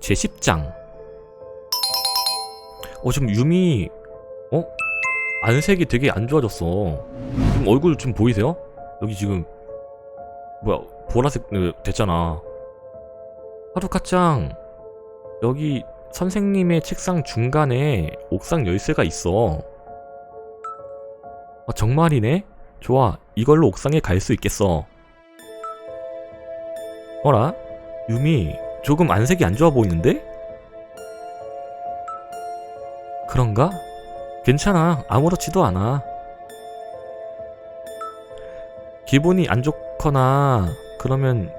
제10장 어 지금 유미 어? 안색이 되게 안 좋아졌어 지금 얼굴 좀 보이세요? 여기 지금 뭐야 보라색 어, 됐잖아 하루카짱 여기 선생님의 책상 중간에 옥상 열쇠가 있어 아 정말이네? 좋아 이걸로 옥상에 갈 수 있겠어 어라? 유미 조금 안색이 안 좋아 보이는데? 그런가? 괜찮아. 아무렇지도 않아. 기분이 안 좋거나 그러면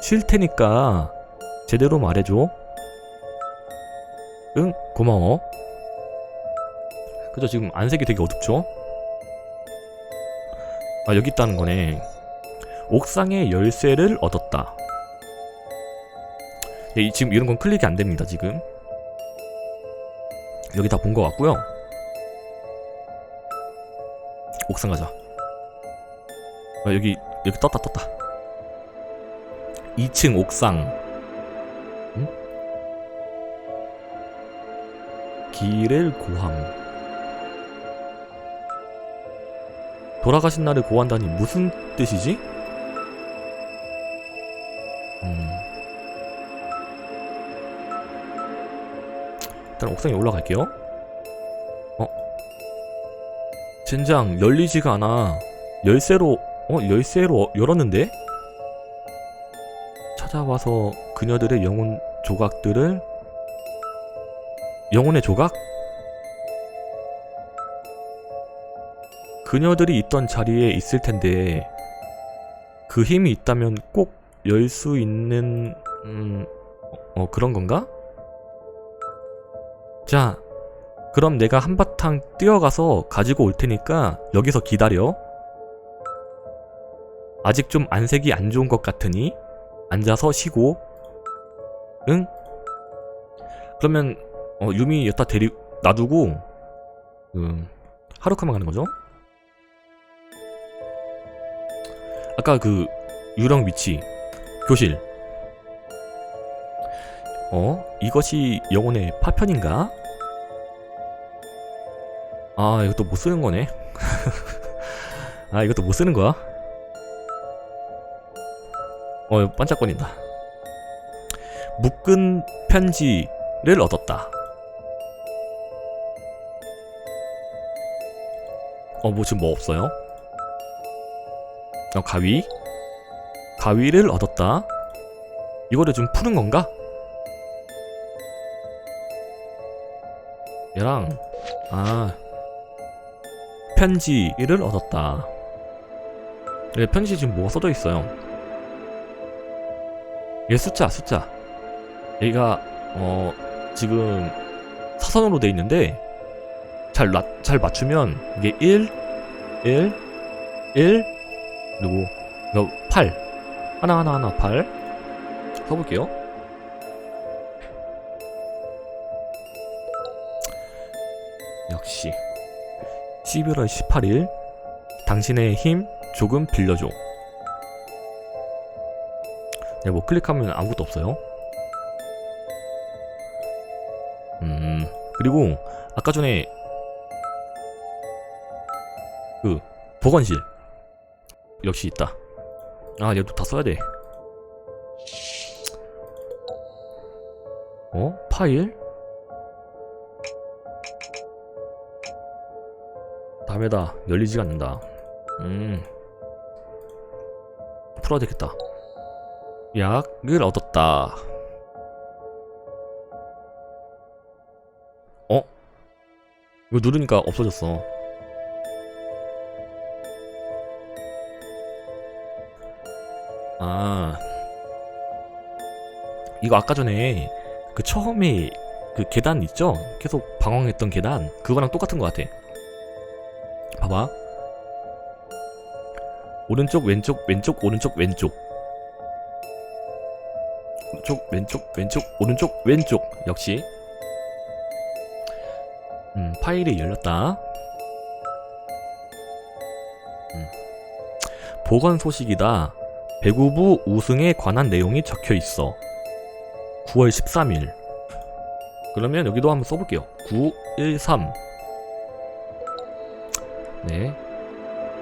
쉴 테니까 제대로 말해줘. 응 고마워. 그죠? 지금 안색이 되게 어둡죠? 아 여기 있다는 거네. 옥상의 열쇠를 얻었다 예, 이- 지금 이런 건 클릭이 안 됩니다 지금 여기 다 본 것 같고요 옥상 가자 아, 여기 여기 떴다 떴다 2층 옥상 응? 길을 고함 돌아가신 날을 고한다니 무슨 뜻이지? 음. 일단 옥상에 올라갈게요. 어? 젠장 열리지가 않아. 열쇠로 어 열쇠로 열었는데? 찾아와서 그녀들의 영혼 조각들을 영혼의 조각? 그녀들이 있던 자리에 있을 텐데 그 힘이 있다면 꼭 열 수 있는 음 어, 어, 그런 건가? 자, 그럼 내가 한바탕 뛰어가서 가지고 올 테니까 여기서 기다려. 아직 좀 안색이 안 좋은 것 같으니 앉아서 쉬고. 응? 그러면 어, 유미 여기다 데리 놔두고 음, 하루카만 가는 거죠? 아까 그 유령 위치 교실 어? 이것이 영혼의 파편인가? 아 이것도 못 쓰는 거네? 아 이것도 못 쓰는 거야? 어 반짝거린다. 묶은 편지를 얻었다. 어 뭐 지금 뭐 없어요? 어 가위? 가위를 얻었다? 이거를 좀 푸는 건가? 얘랑 아 편지를 얻었다. 네, 편지 지금 뭐가 써져 있어요? 얘 숫자 숫자. 얘가 어 지금 사선으로 돼 있는데 잘, 나, 잘 맞추면 이게 1 1 1 그리고 이거 8 하나 하나 하나 8 써볼게요. 역시 11월 18일 당신의 힘 조금 빌려줘 네, 뭐 클릭하면 아무것도 없어요 음 그리고 아까 전에 그 보건실 역시 있다 아 얘도 다 써야 돼 어? 파일? 다음에다 열리지가 않는다. 음. 풀어야 되겠다. 약을 얻었다. 어? 이거 누르니까 없어졌어. 아. 이거 아까 전에 그 처음에 그 계단 있죠? 계속 방황했던 계단? 그거랑 똑같은 것 같아 봐봐. 오른쪽 왼쪽 왼쪽 오른쪽 왼쪽. 오른쪽 왼쪽 왼쪽 오른쪽 왼쪽. 역시. 음 파일이 열렸다. 음. 보건 소식이다. 배구부 우승에 관한 내용이 적혀 있어. 9월 13일. 그러면 여기도 한번 써볼게요. 913 네.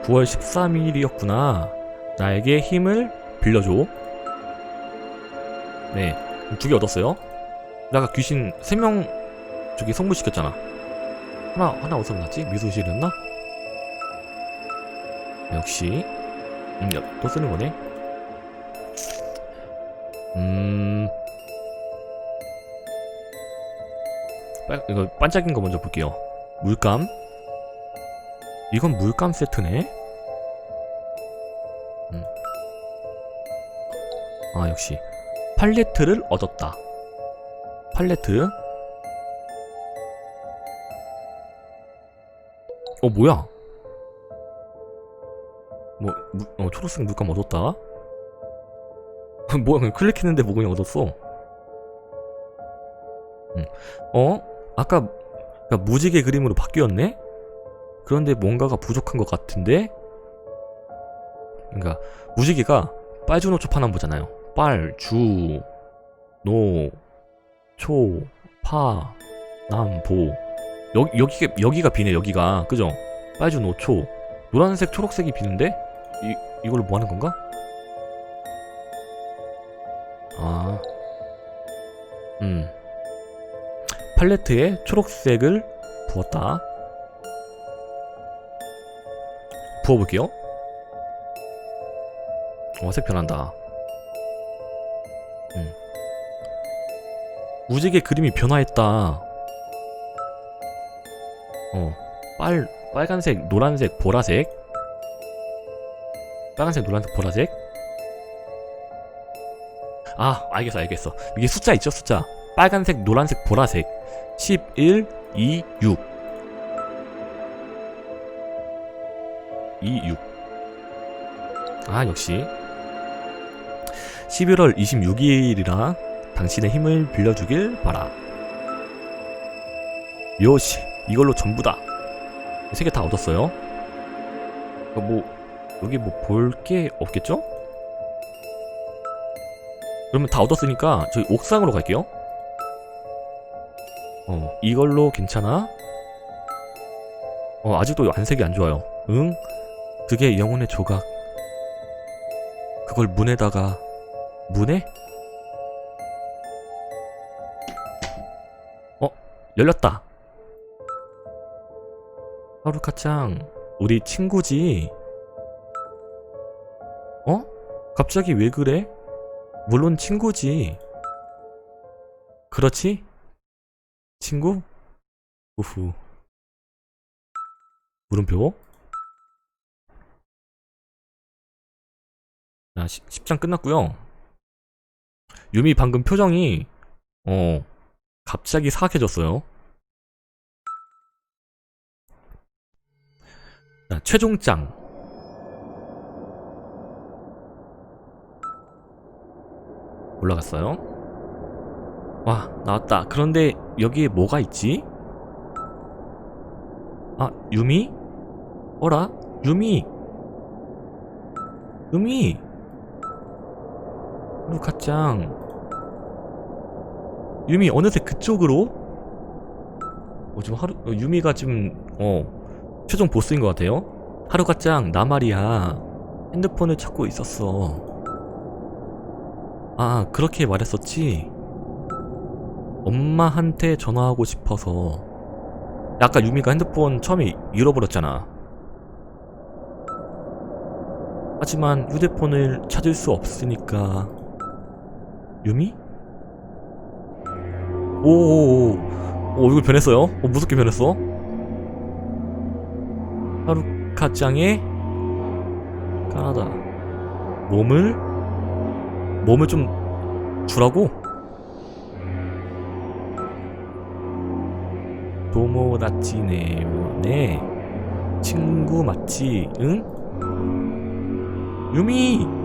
9월 13일이었구나. 나에게 힘을 빌려줘. 네 두 개 얻었어요. 내가 귀신 3명 저기 성불시켰잖아. 하나 하나 어디서 났지? 미소실이었나? 역시. 음, 야, 또 쓰는 거네. 음. 빨, 이거 반짝인 거 먼저 볼게요. 물감 이건 물감 세트네 음. 아 역시 팔레트를 얻었다 팔레트 어 뭐야 뭐 무, 어, 초록색 물감 얻었다 뭐야 클릭했는데 뭐 그냥 얻었어 음. 어? 아까 무지개 그림으로 바뀌었네? 그런데 뭔가가 부족한 것 같은데? 그러니까 무지개가 빨주노 초 파남보잖아요 빨, 주, 노, 초, 파, 남, 보 여기, 여기가, 여기가 비네 여기가 그죠? 빨주, 노, 초 노란색, 초록색이 비는데? 이, 이걸로 뭐 하는 건가? 아 음. 팔레트에 초록색을 부었다. 부어볼게요. 어, 색 변한다. 음. 무지개 그림이 변화했다. 어, 빨, 빨간색, 노란색, 보라색. 빨간색, 노란색, 보라색. 아, 알겠어, 알겠어. 이게 숫자 있죠, 숫자. 빨간색, 노란색, 보라색. 11, 2, 6. 2, 6. 아, 역시. 11월 26일이라 당신의 힘을 빌려주길 바라. 요시, 이걸로 전부다. 세 개 다 얻었어요. 어, 뭐, 여기 뭐 볼 게 없겠죠? 그러면 다 얻었으니까 저희 옥상으로 갈게요. 어, 이걸로 괜찮아? 어, 아직도 안색이 안 좋아요. 응? 그게 영혼의 조각. 그걸 문에다가, 문에? 어, 열렸다. 하루카짱, 우리 친구지? 어? 갑자기 왜 그래? 물론 친구지. 그렇지? 친구? 우후. 물음표. 자, 10장 끝났고요. 유미 방금 표정이 어 갑자기 사악해졌어요. 자, 최종장. 올라갔어요. 와, 나왔다. 그런데 여기에 뭐가 있지? 아, 유미? 어라? 유미! 유미! 루카짱. 유미 어느새 그쪽으로? 어, 지금 하루, 어, 유미가 지금, 어, 최종 보스인 것 같아요. 하루카짱, 나 말이야. 핸드폰을 찾고 있었어. 아, 그렇게 말했었지? 엄마한테 전화하고 싶어서 아까 유미가 핸드폰 처음에 잃어버렸잖아 하지만 휴대폰을 찾을 수 없으니까 유미? 오오오 오, 얼굴 변했어요? 어, 무섭게 변했어 하루카짱의 까나다 몸을 몸을 좀 주라고? 도모다치네요네 친구 맞지? 응? 유미!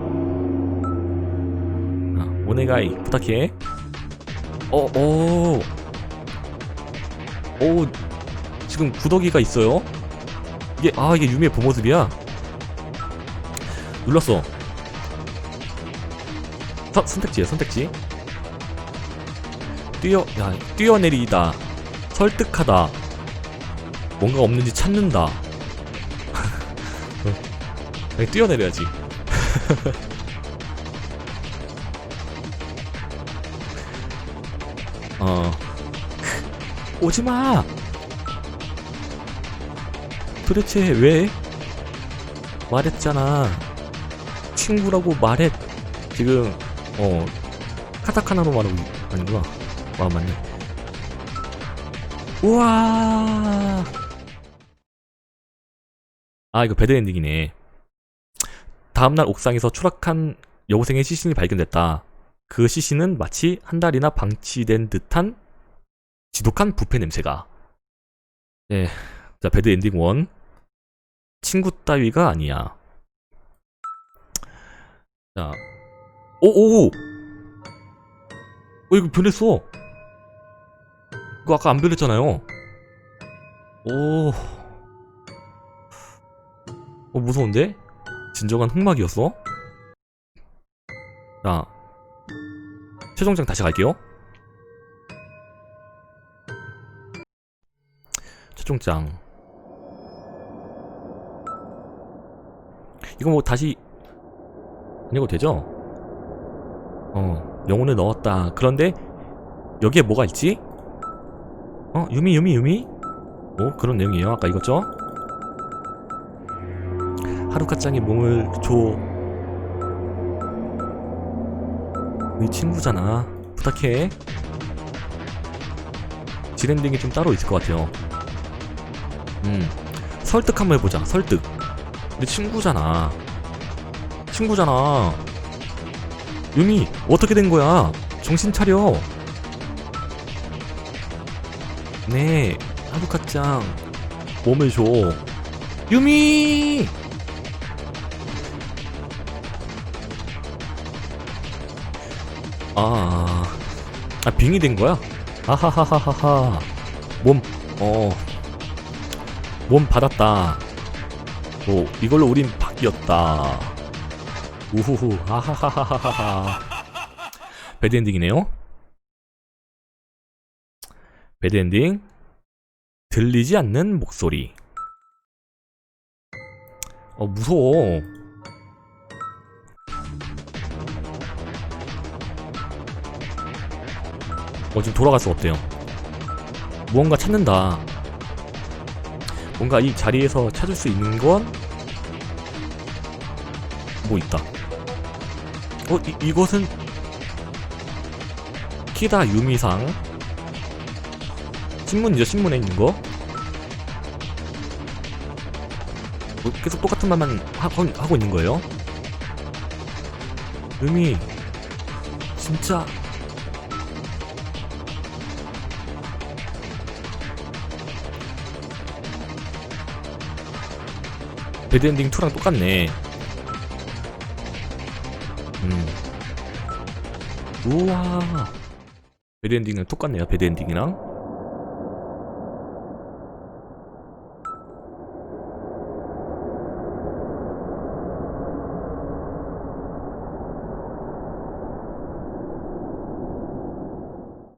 아, 오네가이 부탁해 어, 어. 오, 지금 구더기가 있어요? 이게, 아, 이게 유미의 봄모습이야? 눌렀어. 서, 선택지야, 선택지. 뛰어 야 뛰어내리다 설득하다 뭔가 없는지 찾는다 어, 뛰어내려야지 어. 오지 마. 도대체 왜 말했잖아. 친구라고 말했 지금 어 카타카나로 말하고 있- 아니구나 와 맞네. 우와. 아 이거 배드 엔딩이네. 다음날 옥상에서 추락한 여고생의 시신이 발견됐다 그 시신은 마치 한 달이나 방치된 듯한 지독한 부패 냄새가. 네 자 배드 엔딩 1 친구 따위가 아니야. 자 오오! 어 이거 변했어. 이거 아까 안 변했잖아요. 오. 어, 무서운데? 진정한 흑막이었어? 자 최종장 다시 갈게요 최종장 이거 뭐 다시 안 읽어도 되죠? 어 영혼을 넣었다 그런데 여기에 뭐가 있지? 어 유미 유미 유미? 어 그런 내용이에요 아까 읽었죠? 하루카짱이 몸을 줘. 네 친구잖아. 부탁해. 지랜딩이 좀 따로 있을 것 같아요. 음. 설득 한번 해보자. 설득. 우리 친구잖아. 친구잖아. 유미, 어떻게 된 거야? 정신 차려. 네, 하루카짱. 몸을 줘. 유미! 아, 아 빙이 된 거야? 아하하하하하. 몸, 어, 몸 받았다. 오, 이걸로 우린 바뀌었다. 우후후, 아하하하하하. 배드엔딩이네요. 배드엔딩. 들리지 않는 목소리. 어, 무서워. 어, 지금 돌아갈 수가 없대요. 무언가 찾는다. 뭔가 이 자리에서 찾을 수 있는 건 뭐 있다. 어, 이, 이것은 키다 유미상 신문이죠, 신문에 있는 거. 뭐 계속 똑같은 말만 하고, 하고 있는 거예요. 유미, 진짜 배드엔딩 2랑 똑같네. 음. 우와. 배드엔딩은 똑같네요, 배드엔딩이랑.